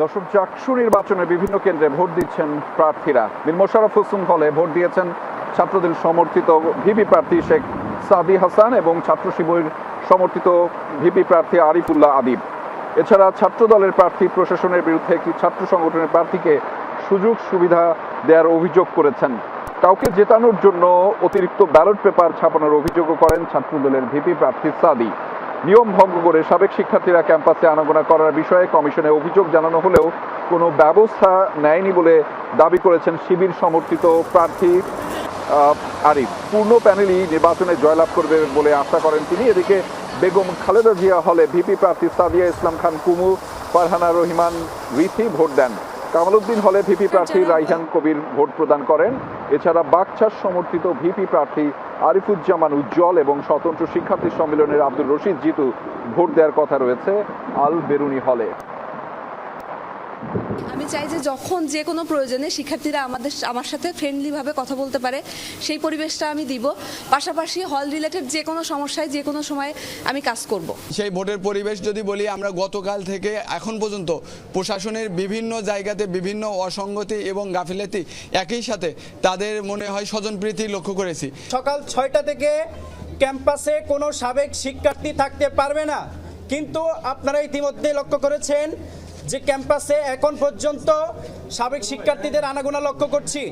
দশম চাকসু নির্বাচনে বিভিন্ন কেন্দ্রে ভোট দিচ্ছেন প্রার্থীরা। মীর মোশাররফ হোসেন হলে ভোট দিয়েছেন ছাত্রদের সমর্থিত ভিপি প্রার্থী শেখ সাদি হাসান এবং ছাত্র শিবির সমর্থিত ভিপি প্রার্থী আরিফুল্লাহ আদিব। এছাড়া ছাত্র দলের প্রার্থী প্রশাসনের বিরুদ্ধে একটি ছাত্র সংগঠনের প্রার্থীকে সুযোগ সুবিধা দেওয়ার অভিযোগ করেছেন। কাউকে জেতানোর জন্য অতিরিক্ত ব্যালট পেপার ছাপানোর অভিযোগও করেন ছাত্রদলের ভিপি প্রার্থী সাদি। নিয়ম ভঙ্গ করে সাবেক শিক্ষার্থীরা ক্যাম্পাসে আনাগোনা করার বিষয়ে কমিশনে অভিযোগ জানানো হলেও কোনো ব্যবস্থা নেয়নি বলে দাবি করেছেন শিবির সমর্থিত প্রার্থী আরিফ। পূর্ণ প্যানেলই নির্বাচনে জয়লাভ করবে বলে আশা করেন তিনি। এদিকে বেগম খালেদা জিয়া হলে ভিপি প্রার্থী সাদিয়া ইসলাম খান, কুমু ফারহানা রহিমান, রিথি ভোট দেন। কামালউদ্দিন হলে ভিপি প্রার্থী রাইহান কবির ভোট প্রদান করেন। এছাড়া বাকছাস সমর্থিত ভিপি প্রার্থী আরিফুজ্জামান উজ্জ্বল এবং স্বতন্ত্র শিক্ষার্থী সম্মেলনের আব্দুল রশিদ জিতু ভোট দেওয়ার কথা রয়েছে আল বেরুনি হলে। আমি চাই যে যখন যে কোনো প্রয়োজনে শিক্ষার্থীরা আমাদের আমার সাথে ফ্রেন্ডলিভাবে কথা বলতে পারে সেই পরিবেশটা আমি দিব। পাশাপাশি হল রিলেটেড যে কোনো সমস্যায় যে কোনো সময় আমি কাজ করব। সেই ভোটের পরিবেশ যদি বলি আমরা গতকাল থেকে এখন পর্যন্ত প্রশাসনের বিভিন্ন জায়গাতে বিভিন্ন অসঙ্গতি এবং গাফিলতি একই সাথে তাদের মনে হয় স্বজনপ্রীতি লক্ষ্য করেছি। সকাল ছয়টা থেকে ক্যাম্পাসে কোনো সাবেক শিক্ষার্থী থাকতে পারবে না। কিন্তু আপনারা ইতিমধ্যে লক্ষ্য করেছেন যে ক্যাম্পাসে এখন পর্যন্ত সাবেক শিক্ষার্থীদের আনাগোনা লক্ষ্য করছি।